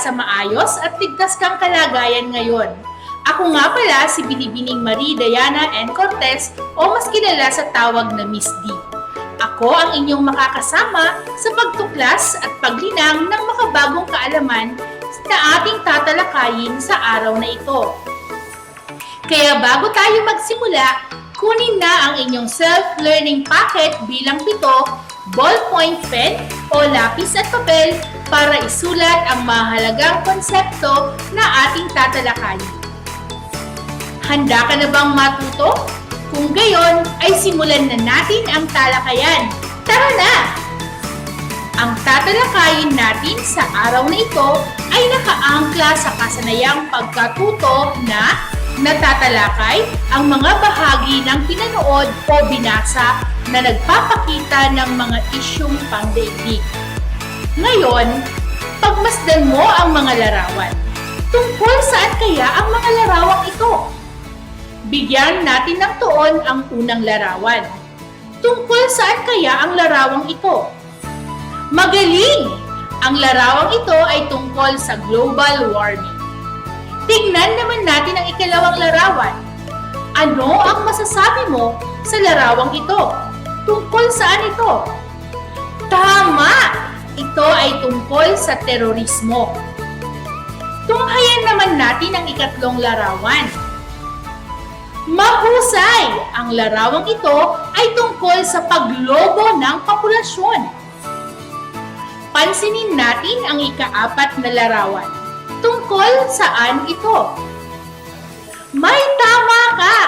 nasa maayos at ligtas kang kalagayan ngayon. Ako nga pala si Binibining Marie Diana N. Cortez o mas kilala sa tawag na Miss D. Ako ang inyong makakasama sa pagtuklas at paglinang ng makabagong kaalaman na ating tatalakayin sa araw na ito. Kaya bago tayo magsimula, kunin na ang inyong self-learning packet bilang pito, ballpoint pen o lapis at papel para isulat ang mahalagang konsepto na ating tatalakayin. Handa ka na bang matuto? Kung gayon, ay simulan na natin ang talakayan. Tara na! Ang tatalakayin natin sa araw na ito ay nakaangkla sa kasanayang pagkatuto na natatalakay ang mga bahagi ng pinanood o binasa na nagpapakita ng mga isyong pangdaigdig. Ngayon, pagmasdan mo ang mga larawan. Tungkol saan kaya ang mga larawang ito? Bigyan natin ng tuon ang unang larawan. Tungkol saan kaya ang larawang ito? Magaling! Ang larawang ito ay tungkol sa global warming. Tingnan naman natin ang ikalawang larawan. Ano ang masasabi mo sa larawang ito? Tungkol saan ito? Tama! Ito ay tungkol sa terorismo. Tunghayan naman natin ang ikatlong larawan. Mahusay! Ang larawang ito ay tungkol sa paglobo ng populasyon. Pansinin natin ang ikaapat na larawan. Tungkol saan ito? May tama ka!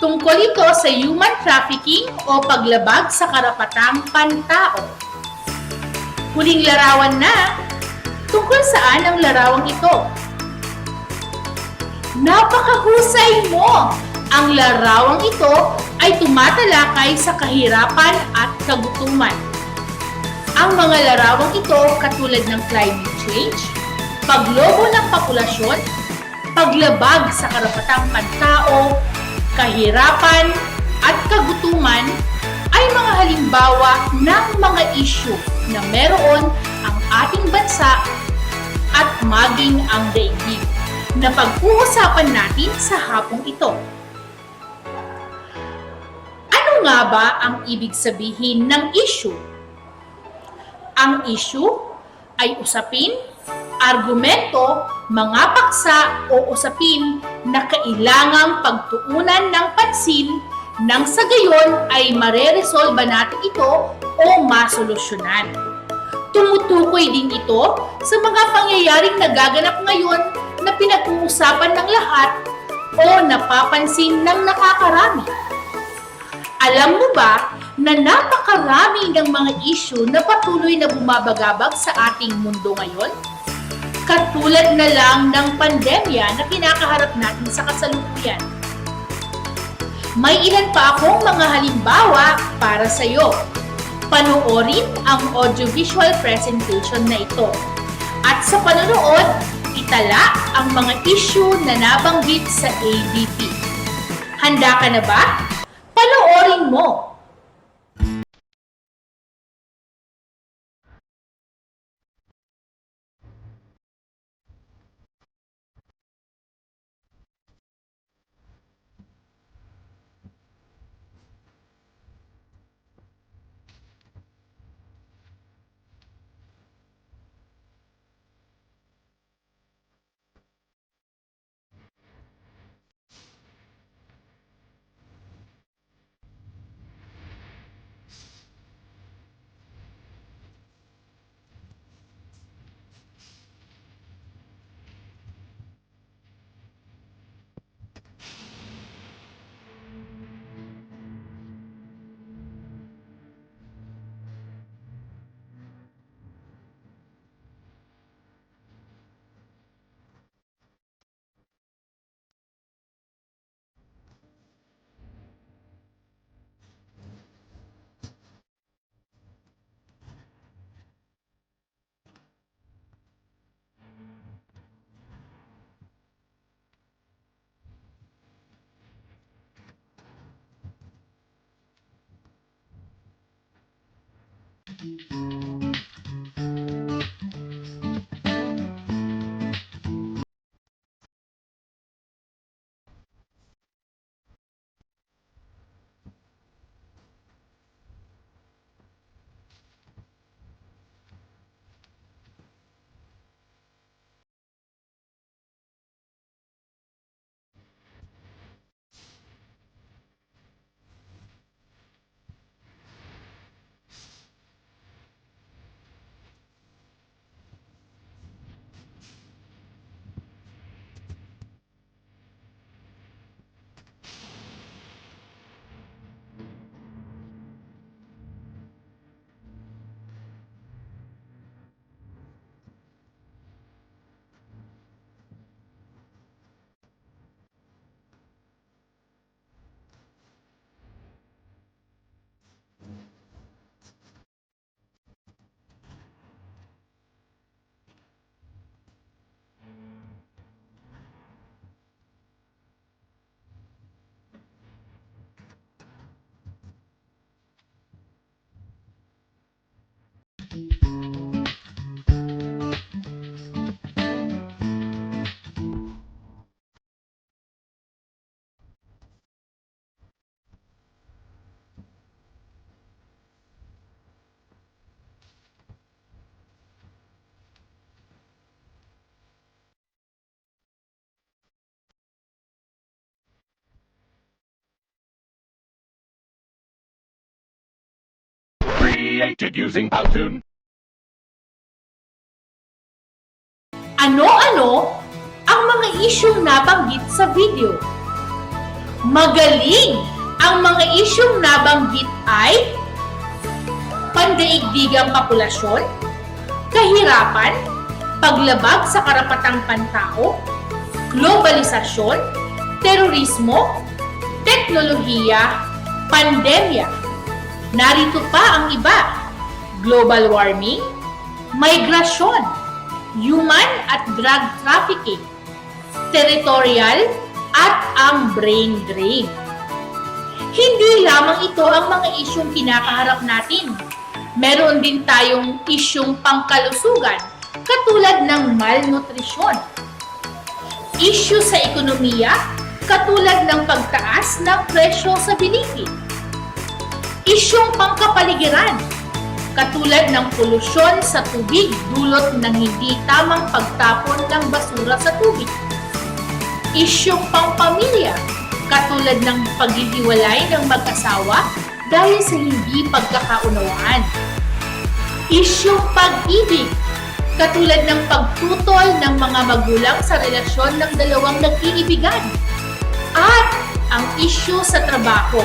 Tungkol ito sa human trafficking o paglabag sa karapatang pantao. Huling larawan na. Tungkol saan ang larawang ito? Napakahusay mo! Ang larawang ito ay tumatalakay sa kahirapan at kagutuman. Ang mga larawang ito katulad ng climate change, paglobo ng populasyon, paglabag sa karapatang pantao, kahirapan, at kagutuman ay mga halimbawa ng mga issue na meron ang ating bansa at maging ang daigdig na pag-uusapan natin sa hapong ito. Ano nga ba ang ibig sabihin ng issue? Ang issue ay usapin, argumento, mga paksa o usapin na kailangang pagtuunan ng pansin nang sa gayon ay mareresolba natin ito o masolusyonan. Tumutukoy din ito sa mga pangyayaring nagaganap ngayon na pinag-uusapan ng lahat o napapansin ng nakakarami. Alam mo ba na napakarami ng mga issue na patuloy na bumabagabag sa ating mundo ngayon? Katulad na lang ng pandemya na kinakaharap natin sa kasalukuyan. May ilan pa akong mga halimbawa para sa iyo. Panoorin ang audiovisual presentation na ito. At sa panonood, itala ang mga issue na nabanggit sa ABP. Handa ka na ba? Panoorin mo! Thank you. Created using Powtoon. Ano-ano ang mga isyong nabanggit sa video? Magaling! Ang mga isyong nabanggit ay pandaigdigang populasyon, kahirapan, paglabag sa karapatang pantao, globalisasyon, terorismo, teknolohiya, pandemya. Narito pa ang iba, global warming, migrasyon, human at drug trafficking, territorial at ang brain drain. Hindi lamang ito ang mga isyong kinakaharap natin. Meron din tayong isyong pangkalusugan katulad ng malnutrisyon. Isyu sa ekonomiya katulad ng pagtaas ng presyo sa bilihin. Isyong pangkapaligiran katulad ng polusyon sa tubig dulot ng hindi tamang pagtapon ng basura sa tubig. Isyong pangpamilya katulad ng paghihiwalay ng mag-asawa dahil sa hindi pagkakaunawaan. Isyong pag-ibig katulad ng pagtutol ng mga magulang sa relasyon ng dalawang nag-iibigan. At ang isyu sa trabaho,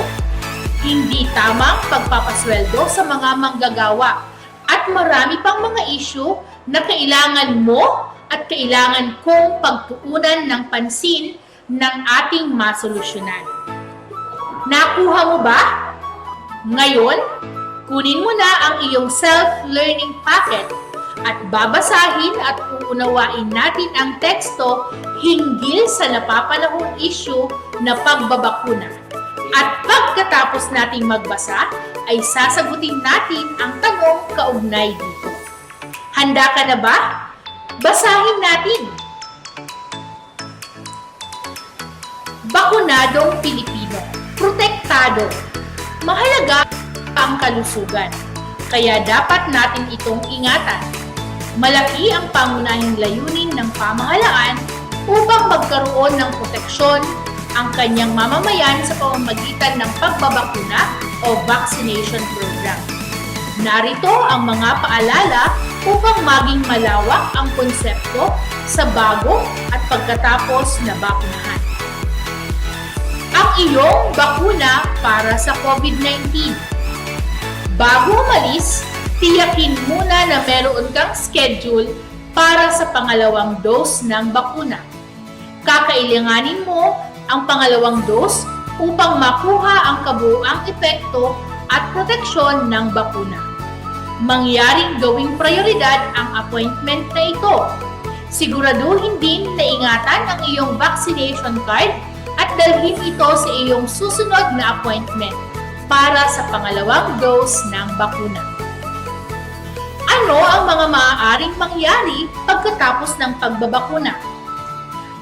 hindi tamang pagpapasweldo sa mga manggagawa at marami pang mga isyu na kailangan mo at kailangan kong pagtuunan ng pansin ng ating masolusyonan. Nakuha mo ba? Ngayon, kunin mo na ang iyong self-learning packet at babasahin at uunawain natin ang teksto hinggil sa napapanahong issue na pagbabakuna. At pagkatapos nating magbasa, ay sasagutin natin ang tanong kaugnay dito. Handa ka na ba? Basahin natin! Bakunadong Pilipino, protektado. Mahalaga ang kalusugan, kaya dapat natin itong ingatan. Malaki ang pangunahing layunin ng pamahalaan upang magkaroon ng proteksyon ang kanyang mamamayan sa pamamagitan ng pagbabakuna o vaccination program. Narito ang mga paalala upang maging malawak ang konsepto sa bago at pagkatapos na bakunahan. Ang iyong bakuna para sa COVID-19. Bago umalis, tiyakin muna na meron kang schedule para sa pangalawang dose ng bakuna. Kakailanganin mo ang pangalawang dose upang makuha ang kabuuang epekto at proteksyon ng bakuna. Mangyaring gawing prioridad ang appointment na ito. Siguraduhin din na ingatan ang iyong vaccination card at dalhin ito sa iyong susunod na appointment para sa pangalawang dose ng bakuna. Ano ang mga maaaring mangyari pagkatapos ng pagbabakuna?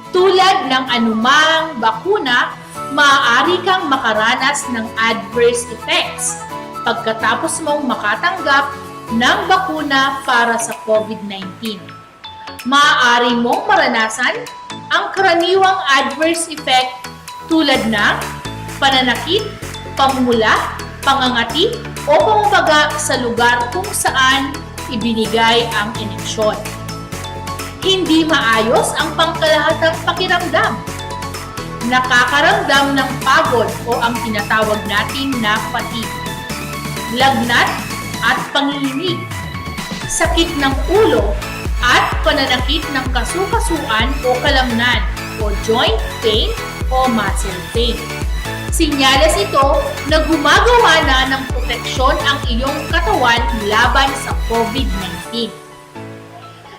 Tulad ng anumang bakuna, maaari kang makaranas ng adverse effects pagkatapos mong makatanggap ng bakuna para sa COVID-19. Maaari mong maranasan ang karaniwang adverse effect tulad ng pananakit, pamumula, pangangati o pamabaga sa lugar kung saan ibinigay ang ineksyon. Hindi maayos ang pangkalahatang pakiramdam. Nakakaramdam ng pagod o ang tinatawag natin na fatigue. Lagnat at panginginig. Sakit ng ulo at pananakit ng kasukasuan o kalamnan o joint pain o muscle pain. Sinyales ito na gumagawa na ng proteksyon ang iyong katawan laban sa COVID-19.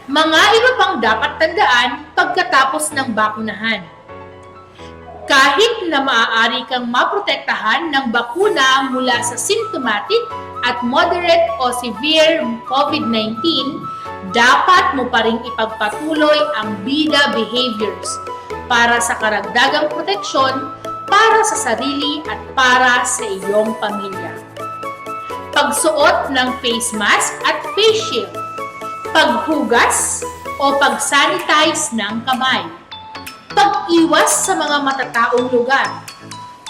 Mga iba pang dapat tandaan pagkatapos ng bakunahan. Kahit na maaari kang maprotektahan ng bakuna mula sa symptomatic at moderate o severe COVID-19, dapat mo pa rin ipagpatuloy ang BIDA behaviors para sa karagdagang proteksyon para sa sarili at para sa iyong pamilya. Pagsuot ng face mask at face shield. Paghugas o pag-sanitize ng kamay. Pag-iwas sa mga matataong lugar.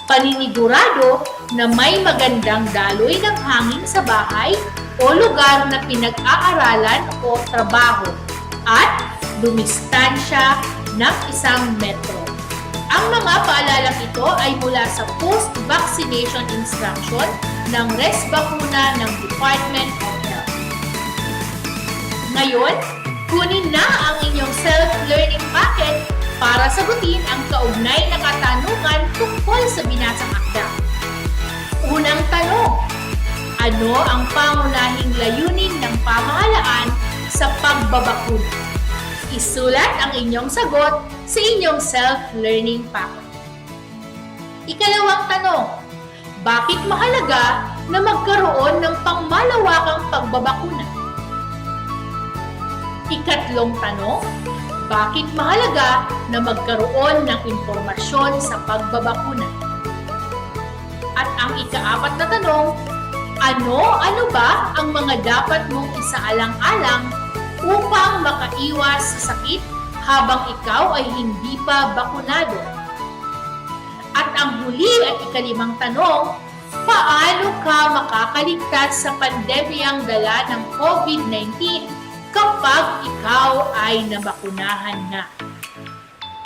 Paninigurado na may magandang daloy ng hangin sa bahay o lugar na pinag-aaralan o trabaho at dumistansya ng isang metro. Ang mga paalalang ito ay mula sa post-vaccination instruction ng res bakuna ng Department of. Ngayon, kunin na ang inyong self-learning packet para sagutin ang kaugnay na katanungan tungkol sa binasang akda. Unang tanong, ano ang pangunahing layunin ng pamahalaan sa pagbabakuna? Isulat ang inyong sagot sa inyong self-learning packet. Ikalawang tanong, bakit mahalaga na magkaroon ng pangmalawakang pagbabakuna? Ikatlong tanong, bakit mahalaga na magkaroon ng impormasyon sa pagbabakuna? At ang ikaapat na tanong, ano-ano ba ang mga dapat mong isaalang-alang upang makaiwas sa sakit habang ikaw ay hindi pa bakunado? At ang huli at ikalimang tanong, paano ka makakaligtas sa pandemyang dala ng COVID-19 kapag ikaw ay nabakunahan na?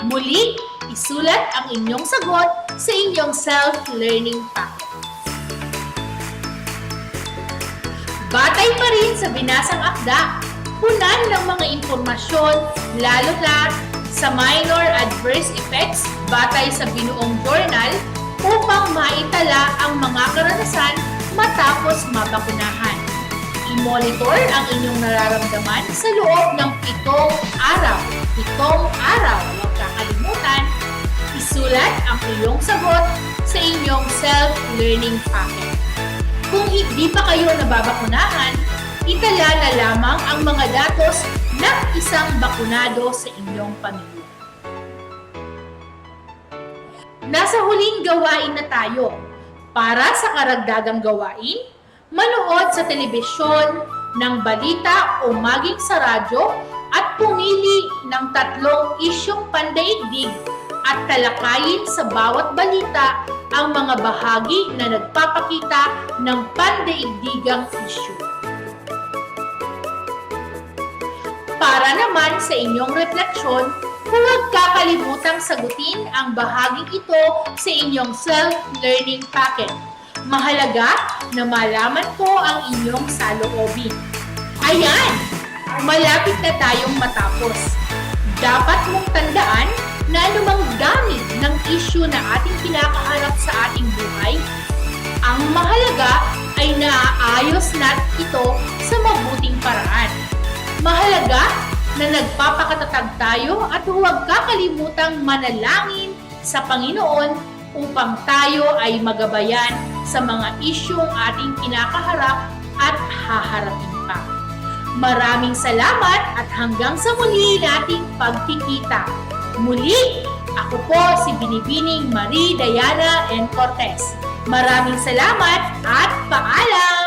Muli, isulat ang inyong sagot sa inyong self-learning packet. Batay pa rin sa binasang akda, punan ng mga impormasyon lalo na sa minor adverse effects batay sa binuong journal upang maitala ang mga karanasan matapos mabakunahan. I-monitor ang inyong nararamdaman sa loob ng pitong araw. Pitong araw, huwag kakalimutan, isulat ang iyong sagot sa inyong self-learning packet. Kung hindi pa kayo nababakunahan, itala na lamang ang mga datos ng isang bakunado sa inyong pamilya. Nasa huling gawain na tayo. Para sa karagdagang gawain, manood sa telebisyon, ng balita o maging sa radyo at pumili ng tatlong isyong pandaigdig at talakayin sa bawat balita ang mga bahagi na nagpapakita ng pandaigdigang isyu. Para naman sa inyong refleksyon, huwag kakalimutang sagutin ang bahaging ito sa inyong self-learning packet. Mahalaga na malaman ko ang inyong saloobin. Ayan! Malapit na tayong matapos. Dapat mong tandaan na anumang dami ng issue na ating pinakaharap sa ating buhay, ang mahalaga ay naaayos natin ito sa mabuting paraan. Mahalaga na nagpapakatatag tayo at huwag kakalimutang manalangin sa Panginoon upang tayo ay magabayan sa mga isyong ating kinakaharap at haharapin pa. Maraming salamat at hanggang sa muli nating pagkikita. Muli, ako po si Binibining Marie Diana N. Cortez. Maraming salamat at paalam!